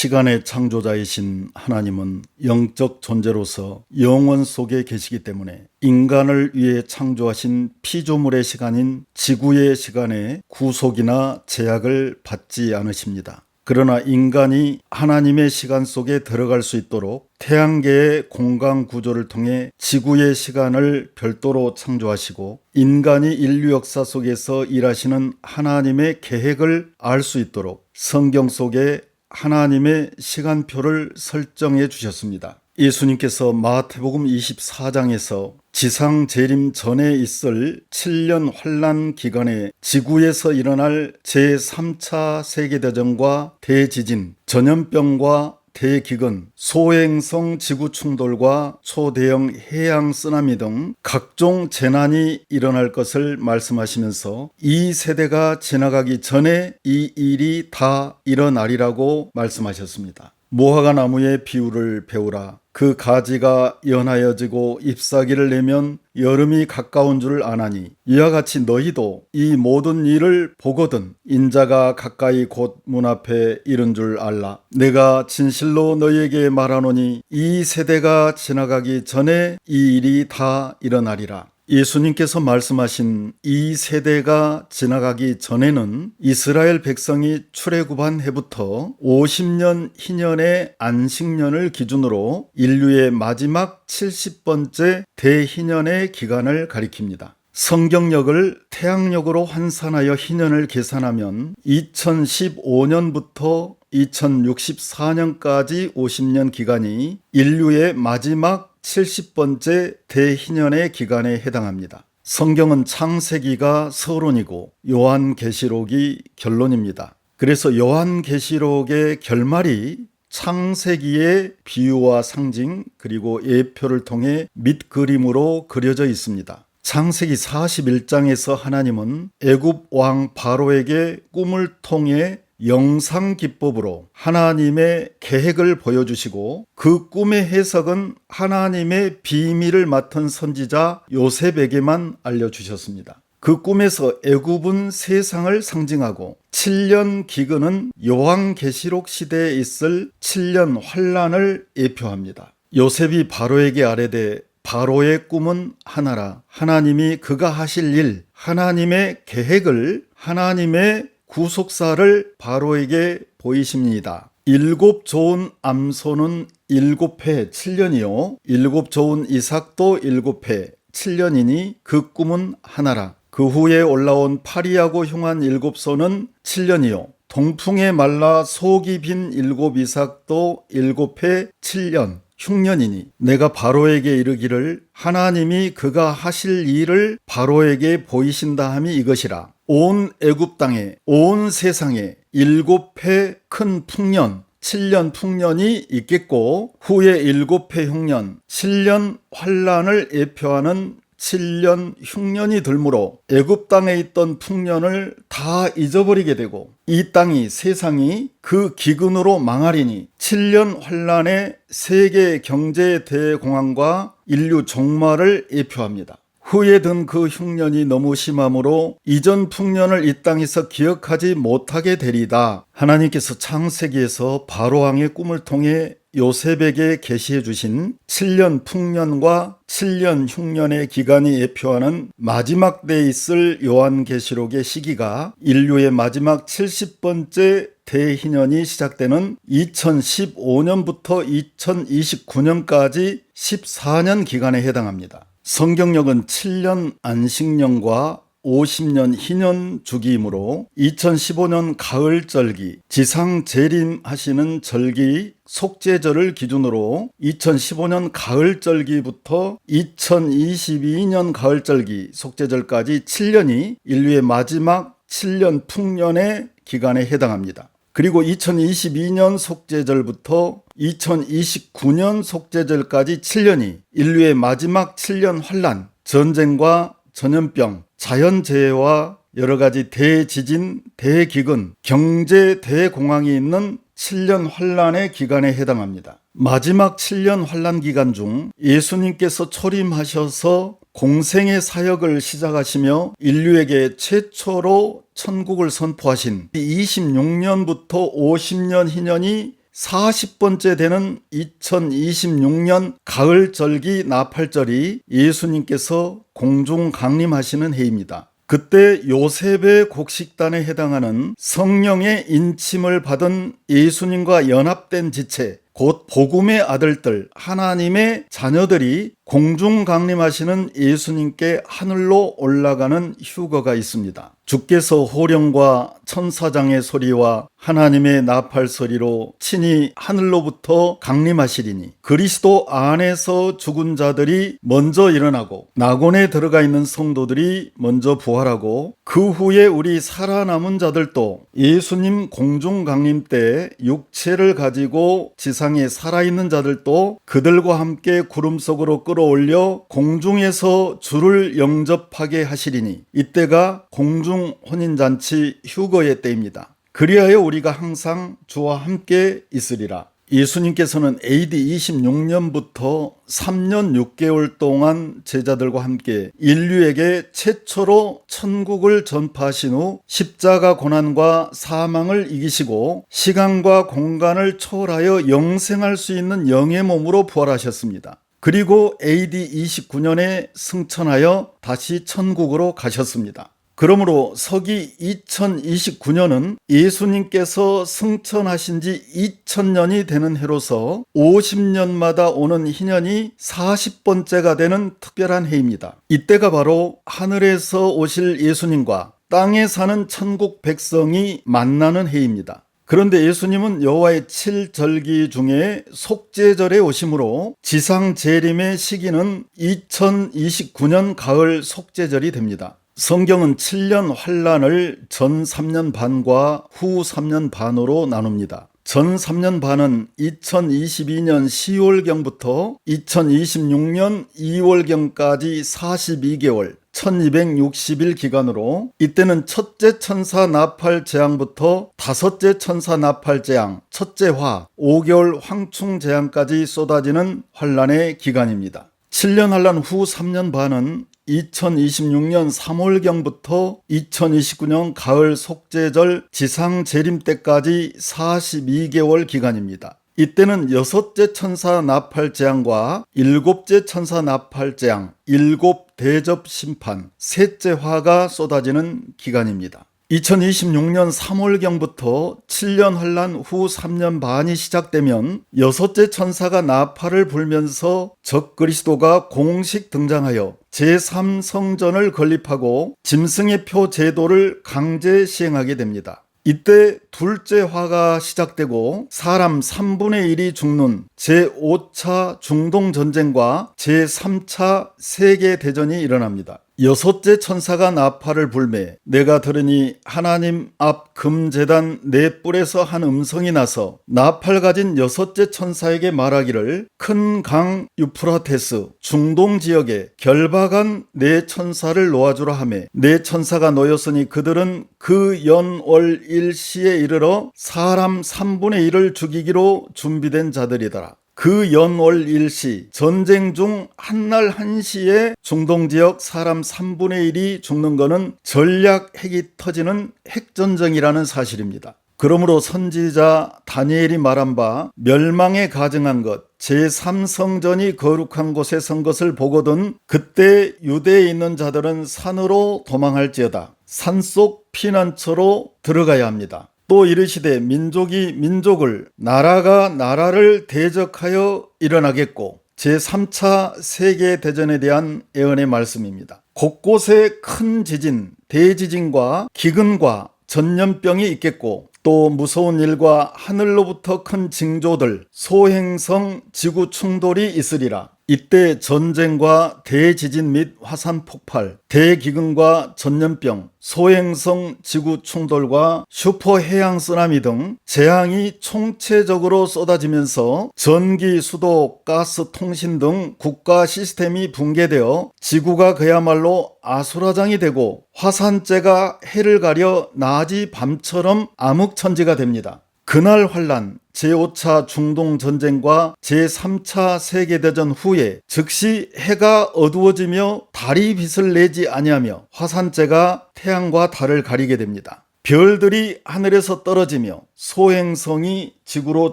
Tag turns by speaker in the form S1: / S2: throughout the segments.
S1: 시간의 창조자이신 하나님은 영적 존재로서 영원 속에 계시기 때문에 인간을 위해 창조하신 피조물의 시간인 지구의 시간에 구속이나 제약을 받지 않으십니다. 그러나 인간이 하나님의 시간 속에 들어갈 수 있도록 태양계의 공간 구조를 통해 지구의 시간을 별도로 창조하시고 인간이 인류 역사 속에서 일하시는 하나님의 계획을 알 수 있도록 성경 속에 하나님의 시간표를 설정해 주셨습니다. 예수님께서 마태복음 24장에서 지상 재림 전에 있을 7년 환란 기간에 지구에서 일어날 제3차 세계대전과 대지진, 전염병과 대기근, 소행성 지구 충돌과 초대형 해양 쓰나미 등 각종 재난이 일어날 것을 말씀하시면서 이 세대가 지나가기 전에 이 일이 다 일어나리라고 말씀하셨습니다. 무화과 나무의 비유를 배우라. 그 가지가 연하여지고 잎사귀를 내면 여름이 가까운 줄 아나니. 이와 같이 너희도 이 모든 일을 보거든 인자가 가까이 곧 문 앞에 이른 줄 알라. 내가 진실로 너희에게 말하노니 이 세대가 지나가기 전에 이 일이 다 일어나리라 예수님께서 말씀하신 이 세대가 지나가기 전에는 이스라엘 백성이 출애굽한 해부터 50년 희년의 안식년을 기준으로 인류의 마지막 70번째 대희년의 기간을 가리킵니다. 성경력을 태양력으로 환산하여 희년을 계산하면 2015년부터 2064년까지 50년 기간이 인류의 마지막 70번째 대희년의 기간에 해당합니다. 성경은 창세기가 서론이고 요한계시록이 결론입니다. 그래서 요한계시록의 결말이 창세기의 비유와 상징 그리고 예표를 통해 밑 그림으로 그려져 있습니다. 창세기 41장에서 하나님은 애굽 왕 바로에게 꿈을 통해 영상 기법으로 하나님의 계획을 보여주시고 그 꿈의 해석은 하나님의 비밀을 맡은 선지자 요셉에게만 알려주셨습니다. 그 꿈에서 애굽은 세상을 상징하고 7년 기근은 요한계시록 시대에 있을 7년 환란을 예표합니다. 요셉이 바로에게 아뢰되 바로의 꿈은 하나라 하나님이 그가 하실 일 하나님의 계획을 하나님의 구속사를 바로에게 보이십니다. 일곱 좋은 암소는 일곱 해 7년이요. 일곱 좋은 이삭도 일곱 해 7년이니 그 꿈은 하나라. 그 후에 올라온 파리하고 흉한 일곱 소는 7년이요. 동풍에 말라 속이 빈 일곱 이삭도 일곱 해 7년. 흉년이니 내가 바로에게 이르기를 하나님이 그가 하실 일을 바로에게 보이신다 함이 이것이라 온 애굽 땅에 온 세상에 일곱 해 큰 풍년 7년 풍년이 있겠고 후에 일곱 해 흉년 7년 환란을 예표하는 7년 흉년이 들므로 애굽 땅에 있던 풍년을 다 잊어버리게 되고 이 땅이 세상이 그 기근으로 망하리니 7년 환란의 세계 경제 대공황과 인류 종말을 예표합니다. 후에 든 그 흉년이 너무 심함으로 이전 풍년을 이 땅에서 기억하지 못하게 되리다. 하나님께서 창세기에서 바로왕의 꿈을 통해 요셉에게 계시해 주신 7년 풍년과 7년 흉년의 기간이 예표하는 마지막 때에 있을 요한계시록의 시기가 인류의 마지막 70번째 대희년이 시작되는 2015년부터 2029년까지 14년 기간에 해당합니다. 성경력은 7년 안식년과 50년 희년 주기이므로 2015년 가을 절기, 지상 재림하시는 절기 속죄절을 기준으로 2015년 가을 절기부터 2022년 가을 절기 속죄절까지 7년이 인류의 마지막 7년 풍년의 기간에 해당합니다. 그리고 2022년 속죄절부터 2029년 속죄절까지 7년이 인류의 마지막 7년 환란, 전쟁과 전염병, 자연재해와 여러 가지 대지진, 대기근, 경제 대공황이 있는 7년 환란의 기간에 해당합니다. 마지막 7년 환란 기간 중 예수님께서 초림하셔서 공생의 사역을 시작하시며 인류에게 최초로 천국을 선포하신 26년부터 50년 희년이 40번째 되는 2026년 가을절기 나팔절이 예수님께서 공중 강림하시는 해입니다. 그때 요셉의 곡식단에 해당하는 성령의 인침을 받은 예수님과 연합된 지체, 곧 복음의 아들들, 하나님의 자녀들이 공중 강림하시는 예수님께 하늘로 올라가는 휴거가 있습니다. 주께서 호령과 천사장의 소리와 하나님의 나팔 소리로 친히 하늘로부터 강림하시리니 그리스도 안에서 죽은 자들이 먼저 일어나고 낙원에 들어가 있는 성도들이 먼저 부활하고 그 후에 우리 살아남은 자들도 예수님 공중 강림 때 육체를 가지고 지상에 살아있는 자들도 그들과 함께 구름 속으로 끌어 올려 공중에서 주를 영접하게 하시리니 이때가 공중 혼인잔치 휴거의 때입니다. 그리하여 우리가 항상 주와 함께 있으리라. 예수님께서는 AD 26년부터 3년 6개월 동안 제자들과 함께 인류에게 최초로 천국을 전파하신 후 십자가 고난과 사망을 이기시고 시간과 공간을 초월하여 영생할 수 있는 영의 몸으로 부활하셨습니다. 그리고 AD 29년에 승천하여 다시 천국으로 가셨습니다. 그러므로 서기 2029년은 예수님께서 승천하신 지 2000년이 되는 해로서 50년마다 오는 희년이 40번째가 되는 특별한 해입니다. 이때가 바로 하늘에서 오실 예수님과 땅에 사는 천국 백성이 만나는 해입니다. 그런데 예수님은 여호와의 칠절기 중에 속죄절에 오심으로 지상 재림의 시기는 2029년 가을 속죄절이 됩니다. 성경은 7년 환란을 전 3년 반과 후 3년 반으로 나눕니다. 전 3년 반은 2022년 10월경부터 2026년 2월경까지 42개월 1260일 기간으로 이때는 첫째 천사 나팔 재앙부터 다섯째 천사 나팔 재앙, 첫째 화, 5개월 황충 재앙까지 쏟아지는 환란의 기간입니다. 7년 환란 후 3년 반은 2026년 3월경부터 2029년 가을 속죄절 지상 재림 때까지 42개월 기간입니다. 이때는 여섯째 천사 나팔 재앙과 일곱째 천사 나팔 재앙, 일곱 대접 심판, 셋째 화가 쏟아지는 기간입니다. 2026년 3월경부터 7년 환란 후 3년 반이 시작되면 여섯째 천사가 나팔을 불면서 적 그리스도가 공식 등장하여 제3성전을 건립하고 짐승의 표 제도를 강제 시행하게 됩니다. 이때 둘째 화가 시작되고 사람 3분의 1이 죽는 제5차 중동전쟁과 제3차 세계대전이 일어납니다. 여섯째 천사가 나팔을 불매 내가 들으니 하나님 앞 금재단 네 뿔에서 한 음성이 나서 나팔 가진 여섯째 천사에게 말하기를 큰 강 유프라테스 중동 지역에 결박한 네 천사를 놓아주라 하매 네 천사가 놓였으니 그들은 그 연월 일시에 이르러 사람 3분의 1을 죽이기로 준비된 자들이더라. 그 연월 일시 전쟁 중 한날 한시에 중동 지역 사람 3분의 1이 죽는 것은 전략 핵이 터지는 핵전쟁이라는 사실입니다. 그러므로 선지자 다니엘이 말한 바 멸망에 가증한 것 제3성전이 거룩한 곳에 선 것을 보거든 그때 유대에 있는 자들은 산으로 도망할지어다 산속 피난처로 들어가야 합니다. 또 이르시되 민족이 민족을 나라가 나라를 대적하여 일어나겠고 제3차 세계 대전에 대한 예언의 말씀입니다. 곳곳에 큰 지진, 대지진과 기근과 전염병이 있겠고 또 무서운 일과 하늘로부터 큰 징조들, 소행성 지구 충돌이 있으리라. 이때 전쟁과 대지진 및 화산 폭발, 대기근과 전염병, 소행성 지구 충돌과 슈퍼 해양 쓰나미 등 재앙이 총체적으로 쏟아지면서 전기, 수도, 가스, 통신 등 국가 시스템이 붕괴되어 지구가 그야말로 아수라장이 되고 화산재가 해를 가려 낮이 밤처럼 암흑천지가 됩니다. 그날 환란, 제5차 중동 전쟁과 제3차 세계대전 후에 즉시 해가 어두워지며 달이 빛을 내지 아니하며 화산재가 태양과 달을 가리게 됩니다. 별들이 하늘에서 떨어지며 소행성이 지구로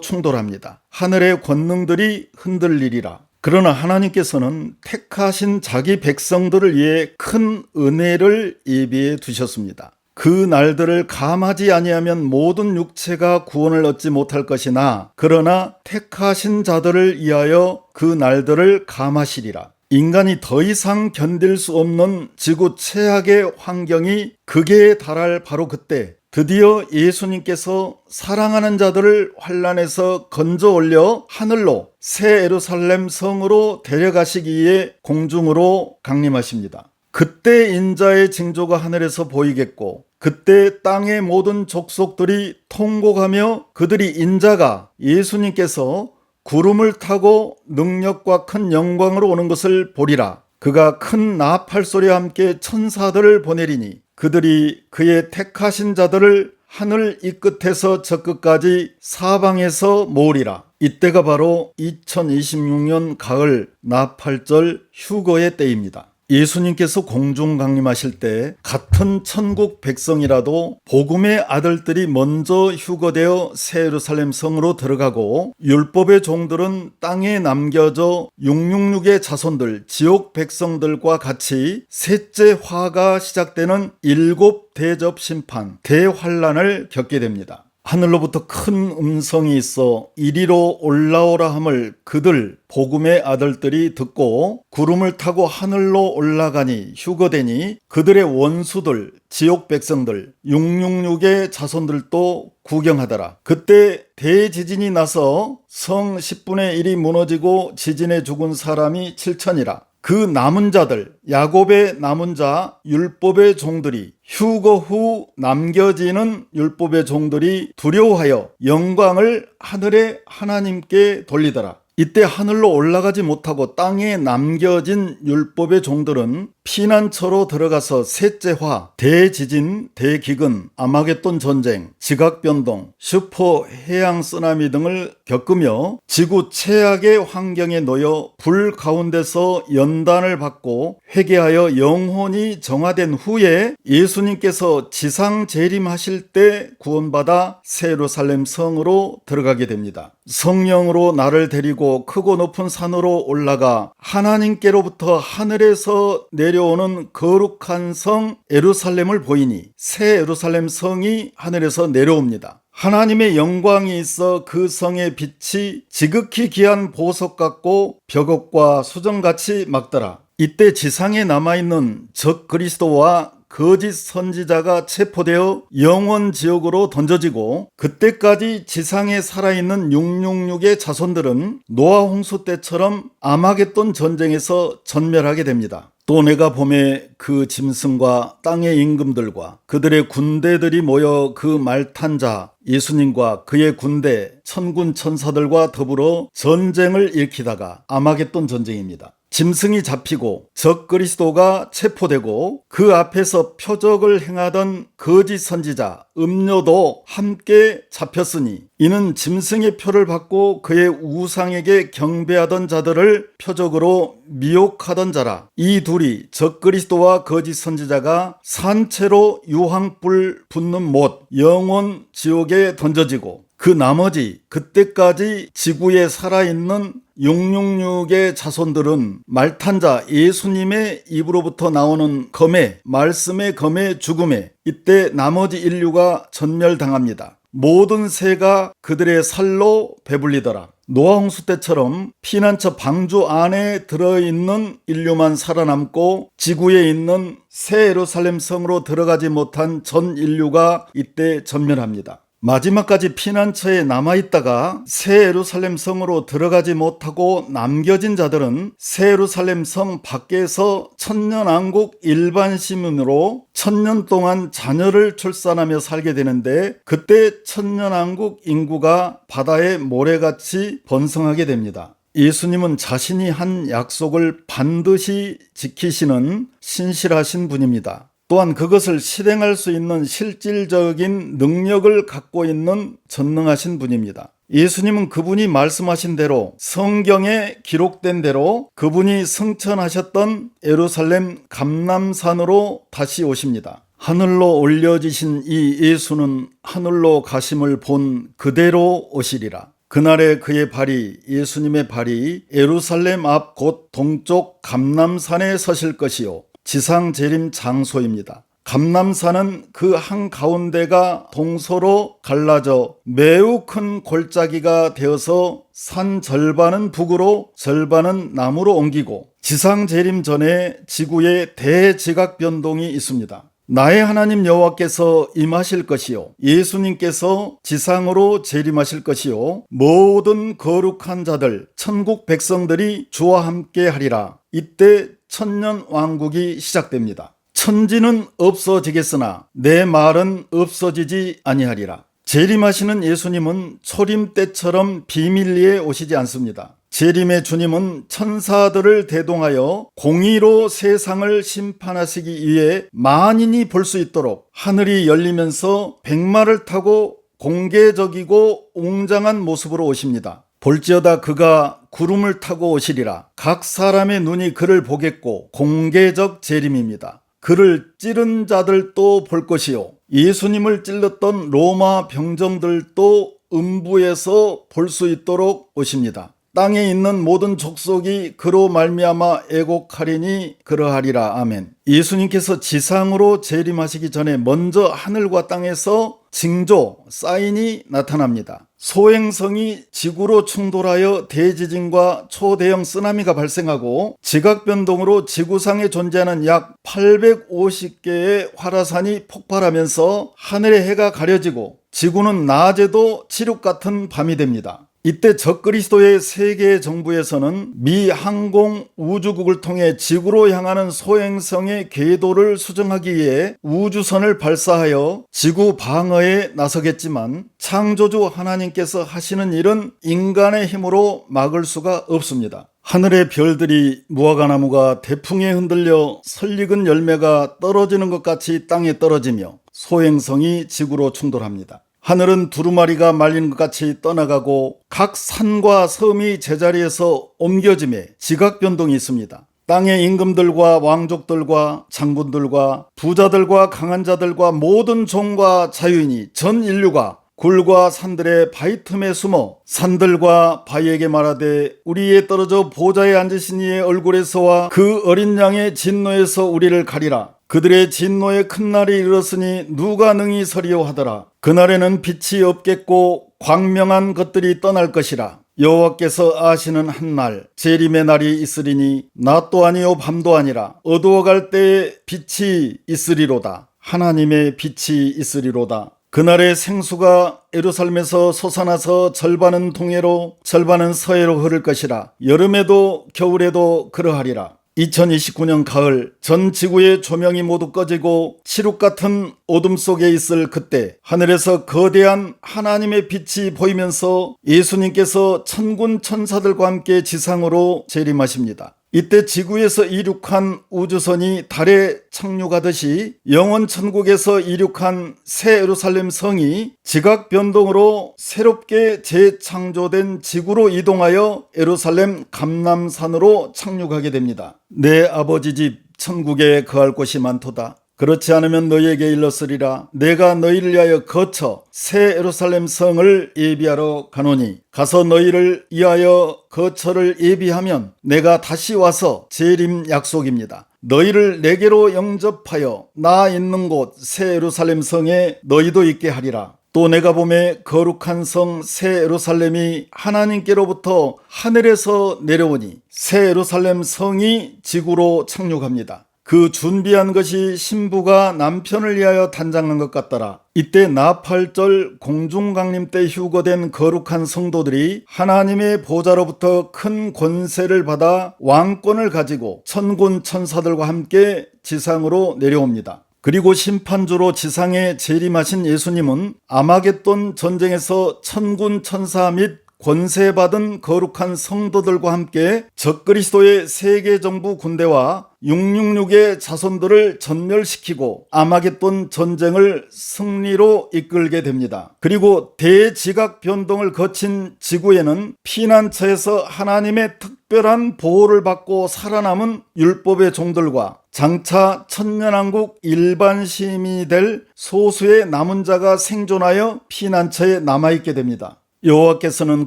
S1: 충돌합니다. 하늘의 권능들이 흔들리리라. 그러나 하나님께서는 택하신 자기 백성들을 위해 큰 은혜를 예비해 두셨습니다. 그 날들을 감하지 아니하면 모든 육체가 구원을 얻지 못할 것이나 그러나 택하신 자들을 위하여 그 날들을 감하시리라. 인간이 더 이상 견딜 수 없는 지구 최악의 환경이 극에 달할 바로 그때 드디어 예수님께서 사랑하는 자들을 환란에서 건져 올려 하늘로 새 에루살렘 성으로 데려가시기 위해 공중으로 강림하십니다. 그때 인자의 징조가 하늘에서 보이겠고 그때 땅의 모든 족속들이 통곡하며 그들이 인자가 예수님께서 구름을 타고 능력과 큰 영광으로 오는 것을 보리라. 그가 큰 나팔 소리와 함께 천사들을 보내리니 그들이 그의 택하신 자들을 하늘 이 끝에서 저 끝까지 사방에서 모으리라. 이때가 바로 2026년 가을 나팔절 휴거의 때입니다. 예수님께서 공중 강림하실 때 같은 천국 백성이라도 복음의 아들들이 먼저 휴거되어 새 예루살렘 성으로 들어가고 율법의 종들은 땅에 남겨져 666의 자손들 지옥 백성들과 같이 셋째 화가 시작되는 일곱 대접 심판 대환란을 겪게 됩니다. 하늘로부터 큰 음성이 있어 이리로 올라오라 함을 그들 복음의 아들들이 듣고 구름을 타고 하늘로 올라가니 휴거되니 그들의 원수들 지옥 백성들 666의 자손들도 구경하더라. 그때 대지진이 나서 성 10분의 1이 무너지고 지진에 죽은 사람이 7천이라. 그 남은 자들, 야곱의 남은 자, 율법의 종들이 휴거 후 남겨지는 율법의 종들이 두려워하여 영광을 하늘의 하나님께 돌리더라. 이때 하늘로 올라가지 못하고 땅에 남겨진 율법의 종들은 피난처로 들어가서 셋째화, 대지진, 대기근, 아마겟돈 전쟁, 지각변동, 슈퍼 해양 쓰나미 등을 겪으며 지구 최악의 환경에 놓여 불 가운데서 연단을 받고 회개하여 영혼이 정화된 후에 예수님께서 지상 재림하실 때 구원받아 세루살렘 성으로 들어가게 됩니다. 성령으로 나를 데리고 크고 높은 산으로 올라가 하나님께로부터 하늘에서 내려 오는 거룩한 성 에루살렘을 보이니 새 에루살렘 성이 하늘에서 내려옵니다. 하나님의 영광이 있어 그 성의 빛이 지극히 귀한 보석 같고 벽옥과 수정같이 막더라. 이때 지상에 남아있는 적 그리스도와 거짓 선지자가 체포되어 영원 지옥으로 던져지고 그때까지 지상에 살아있는 666의 자손들은 노아 홍수 때처럼 아마겟돈 전쟁에서 전멸하게 됩니다. 또 내가 봄에 그 짐승과 땅의 임금들과 그들의 군대들이 모여 그 말탄 자 예수님과 그의 군대 천군 천사들과 더불어 전쟁을 일으키다가 아마겟돈 전쟁입니다. 짐승이 잡히고 적 그리스도가 체포되고 그 앞에서 표적을 행하던 거짓 선지자 음료도 함께 잡혔으니 이는 짐승의 표를 받고 그의 우상에게 경배하던 자들을 표적으로 미혹하던 자라. 이 둘이 적 그리스도와 거짓 선지자가 산채로 유황불 붙는 못 영원 지옥에 던져지고 그 나머지 그때까지 지구에 살아있는 666의 자손들은 말탄자 예수님의 입으로부터 나오는 검에 말씀의 검에 죽음에 이때 나머지 인류가 전멸당합니다. 모든 새가 그들의 살로 배불리더라. 노아홍수 때처럼 피난처 방주 안에 들어있는 인류만 살아남고 지구에 있는 새 예루살렘 성으로 들어가지 못한 전 인류가 이때 전멸합니다. 마지막까지 피난처에 남아있다가 새 예루살렘 성으로 들어가지 못하고 남겨진 자들은 새 예루살렘 성 밖에서 천년왕국 일반 시민으로 천년 동안 자녀를 출산하며 살게 되는데 그때 천년왕국 인구가 바다의 모래같이 번성하게 됩니다. 예수님은 자신이 한 약속을 반드시 지키시는 신실하신 분입니다. 또한 그것을 실행할 수 있는 실질적인 능력을 갖고 있는 전능하신 분입니다. 예수님은 그분이 말씀하신 대로 성경에 기록된 대로 그분이 승천하셨던 예루살렘 감남산으로 다시 오십니다. 하늘로 올려지신 이 예수는 하늘로 가심을 본 그대로 오시리라. 그날에 그의 발이 예수님의 발이 예루살렘 앞 곧 동쪽 감남산에 서실 것이요 지상 재림 장소입니다. 감남산은 그 한 가운데가 동서로 갈라져 매우 큰 골짜기가 되어서 산 절반은 북으로 절반은 남으로 옮기고 지상 재림 전에 지구에 대지각 변동이 있습니다. 나의 하나님 여호와께서 임하실 것이요 예수님께서 지상으로 재림하실 것이요 모든 거룩한 자들 천국 백성들이 주와 함께 하리라 이때 천년 왕국이 시작됩니다. 천지는 없어지겠으나 내 말은 없어지지 아니하리라. 재림하시는 예수님은 초림 때처럼 비밀리에 오시지 않습니다. 재림의 주님은 천사들을 대동하여 공의로 세상을 심판하시기 위해 만인이 볼 수 있도록 하늘이 열리면서 백마를 타고 공개적이고 웅장한 모습으로 오십니다. 볼지어다 그가 구름을 타고 오시리라. 각 사람의 눈이 그를 보겠고 공개적 재림입니다. 그를 찌른 자들도 볼 것이요. 예수님을 찔렀던 로마 병정들도 음부에서 볼 수 있도록 오십니다. 땅에 있는 모든 족속이 그로 말미암아 애곡하리니 그러하리라 아멘. 예수님께서 지상으로 재림하시기 전에 먼저 하늘과 땅에서 징조 사인이 나타납니다. 소행성이 지구로 충돌하여 대지진과 초대형 쓰나미가 발생하고 지각 변동으로 지구상에 존재하는 약 850개의 활화산이 폭발하면서 하늘의 해가 가려지고 지구는 낮에도 칠흑 같은 밤이 됩니다. 이때 적그리스도의 세계 정부에서는 미 항공 우주국을 통해 지구로 향하는 소행성의 궤도를 수정하기 위해 우주선을 발사하여 지구 방어에 나서겠지만 창조주 하나님께서 하시는 일은 인간의 힘으로 막을 수가 없습니다. 하늘의 별들이 무화과나무가 대풍에 흔들려 설익은 열매가 떨어지는 것 같이 땅에 떨어지며 소행성이 지구로 충돌합니다. 하늘은 두루마리가 말리는 것 같이 떠나가고 각 산과 섬이 제자리에서 옮겨짐에 지각 변동이 있습니다. 땅의 임금들과 왕족들과 장군들과 부자들과 강한 자들과 모든 종과 자유인이 전 인류가 굴과 산들의 바위 틈에 숨어 산들과 바위에게 말하되 우리에 떨어져 보좌에 앉으신 이의 얼굴에서와 그 어린 양의 진노에서 우리를 가리라. 그들의 진노의 큰 날이 이르렀으니 누가 능히 서리요 하더라. 그날에는 빛이 없겠고 광명한 것들이 떠날 것이라. 여호와께서 아시는 한 날, 재림의 날이 있으리니 낮도 아니요 밤도 아니라 어두워갈 때에 빛이 있으리로다. 하나님의 빛이 있으리로다. 그날의 생수가 예루살렘에서 솟아나서 절반은 동해로 절반은 서해로 흐를 것이라. 여름에도 겨울에도 그러하리라. 2029년 가을 전 지구의 조명이 모두 꺼지고 칠흑 같은 어둠 속에 있을 그때 하늘에서 거대한 하나님의 빛이 보이면서 예수님께서 천군 천사들과 함께 지상으로 재림하십니다. 이때 지구에서 이륙한 우주선이 달에 착륙하듯이 영원 천국에서 이륙한 새 예루살렘 성이 지각 변동으로 새롭게 재창조된 지구로 이동하여 예루살렘 감남산으로 착륙하게 됩니다. 내 아버지 집 천국에 거할 곳이 많도다. 그렇지 않으면 너희에게 일렀으리라. 내가 너희를 위하여 거쳐 새 예루살렘 성을 예비하러 가노니 가서 너희를 위하여 거처를 예비하면 내가 다시 와서 재림 약속입니다. 너희를 내게로 영접하여 나 있는 곳새 예루살렘 성에 너희도 있게 하리라. 또 내가 봄에 거룩한 성새 예루살렘이 하나님께로부터 하늘에서 내려오니 새 예루살렘 성이 지구로 착륙합니다. 그 준비한 것이 신부가 남편을 위하여 단장한 것 같더라. 이때 나팔절 공중강림 때 휴거된 거룩한 성도들이 하나님의 보좌로부터 큰 권세를 받아 왕권을 가지고 천군 천사들과 함께 지상으로 내려옵니다. 그리고 심판주로 지상에 재림하신 예수님은 아마겟돈 전쟁에서 천군 천사 및 권세받은 거룩한 성도들과 함께 적그리스도의 세계 정부 군대와 666의 자손들을 전멸시키고 아마겟돈 전쟁을 승리로 이끌게 됩니다. 그리고 대지각 변동을 거친 지구에는 피난처에서 하나님의 특 특별한 보호를 받고 살아남은 율법의 종들과 장차 천년왕국 일반 시민이 될 소수의 남은 자가 생존하여 피난처에 남아있게 됩니다. 여호와께서는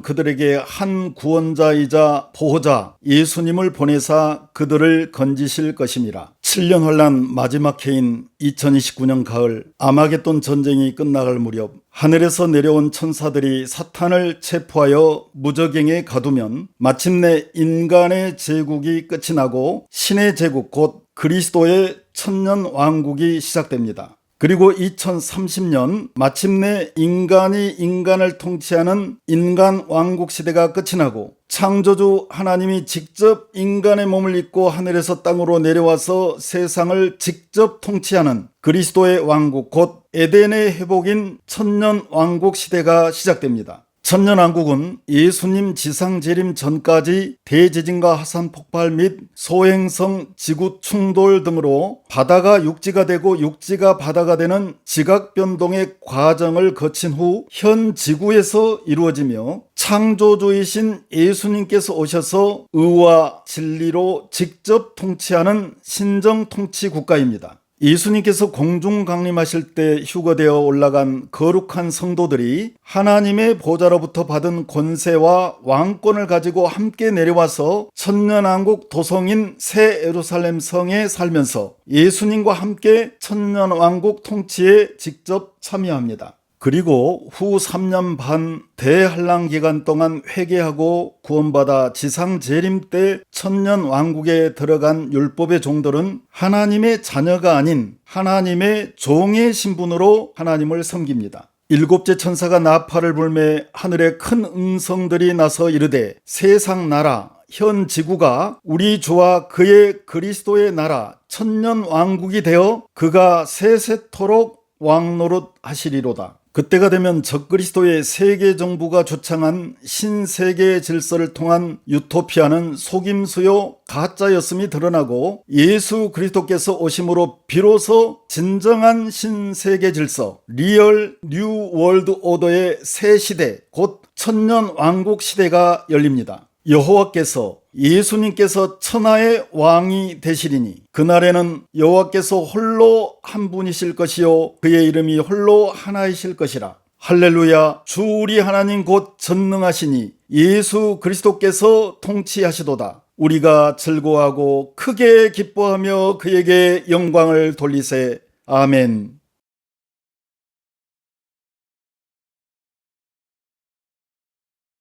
S1: 그들에게 한 구원자이자 보호자 예수님을 보내사 그들을 건지실 것입니다. 7년 환란 마지막 해인 2029년 가을 아마겟돈 전쟁이 끝나갈 무렵 하늘에서 내려온 천사들이 사탄을 체포하여 무적행에 가두면 마침내 인간의 제국이 끝이 나고 신의 제국 곧 그리스도의 천년 왕국이 시작됩니다. 그리고 2030년 마침내 인간이 인간을 통치하는 인간 왕국 시대가 끝이 나고 창조주 하나님이 직접 인간의 몸을 입고 하늘에서 땅으로 내려와서 세상을 직접 통치하는 그리스도의 왕국 곧 에덴의 회복인 천년 왕국 시대가 시작됩니다. 천년왕국은 예수님 지상 재림 전까지 대지진과 화산 폭발 및 소행성 지구 충돌 등으로 바다가 육지가 되고 육지가 바다가 되는 지각 변동의 과정을 거친 후 현 지구에서 이루어지며 창조주이신 예수님께서 오셔서 의와 진리로 직접 통치하는 신정 통치 국가입니다. 예수님께서 공중 강림하실 때 휴거되어 올라간 거룩한 성도들이 하나님의 보좌로부터 받은 권세와 왕권을 가지고 함께 내려와서 천년왕국 도성인 새 예루살렘 성에 살면서 예수님과 함께 천년왕국 통치에 직접 참여합니다. 그리고 후 3년 반 대한란 기간 동안 회개하고 구원받아 지상 재림 때 천년 왕국에 들어간 율법의 종들은 하나님의 자녀가 아닌 하나님의 종의 신분으로 하나님을 섬깁니다. 일곱째 천사가 나팔을 불매 하늘에 큰 음성들이 나서 이르되 세상 나라 현 지구가 우리 주와 그의 그리스도의 나라 천년 왕국이 되어 그가 세세토록 왕노릇 하시리로다. 그때가 되면 적그리스도의 세계 정부가 주창한 신세계 질서를 통한 유토피아는 속임수요 가짜였음이 드러나고 예수 그리스도께서 오심으로 비로소 진정한 신세계 질서 리얼 뉴 월드 오더의 새 시대 곧 천년 왕국 시대가 열립니다. 여호와께서 예수님께서 천하의 왕이 되시리니 그날에는 여호와께서 홀로 한 분이실 것이요 그의 이름이 홀로 하나이실 것이라. 할렐루야. 주 우리 하나님 곧 전능하시니 예수 그리스도께서 통치하시도다. 우리가 즐거워하고 크게 기뻐하며 그에게 영광을 돌리세. 아멘